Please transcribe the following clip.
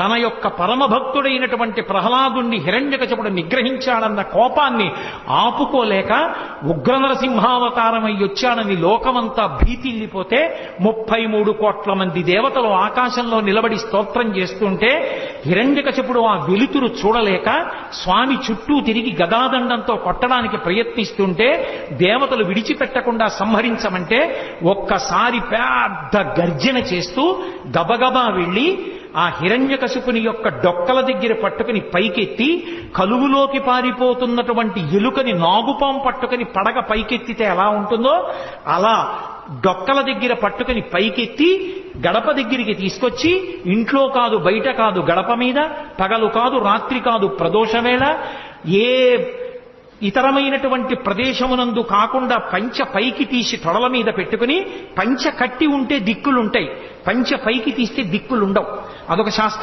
తన యొక్క పరమభక్తుడైనటువంటి ప్రహ్లాదుణ్ణి హిరణ్యకశపుడు నిగ్రహించాడన్న కోపాన్ని ఆపుకోలేక ఉగ్ర నరసింహావతారమై వచ్చాడని లోకమంతా భీతిల్లిపోతే ముప్పై మూడు కోట్ల మంది దేవతలు ఆకాశంలో నిలబడి స్తోత్రం చేస్తుంటే హిరణ్యకశపుడు ఆ వెలుతురు చూడలేక స్వామి చుట్టూ తిరిగి గదాదండంతో కొట్టడానికి ప్రయత్నిస్తుంటే దేవతలు విడిచిపెట్టకుండా సంహరించమంటే ఒక్కసారి పెద్ద గర్జన చేస్తూ గబగబా వెళ్ళి ఆ హిరణ్యకశిపుని యొక్క డొక్కల దగ్గర పట్టుకుని పైకెత్తి కలువులోకి పారిపోతున్నటువంటి ఎలుకని నాగుపాం పట్టుకుని పడగ పైకెత్తితే ఎలా ఉంటుందో అలా డొక్కల దగ్గర పట్టుకుని పైకెత్తి గడప దగ్గరికి తీసుకొచ్చి ఇంట్లో కాదు బయట కాదు గడప మీద పగలు కాదు రాత్రి కాదు ప్రదోషవేళ ఏ ఇతరమైనటువంటి ప్రదేశమునందు కాకుండా పంచ పైకి తీసి తొడల మీద పెట్టుకుని పంచ కట్టి ఉంటే దిక్కులుంటాయి. పంచ పైకి తీస్తే దిక్కులుండవు. అదొక శాస్త్రం.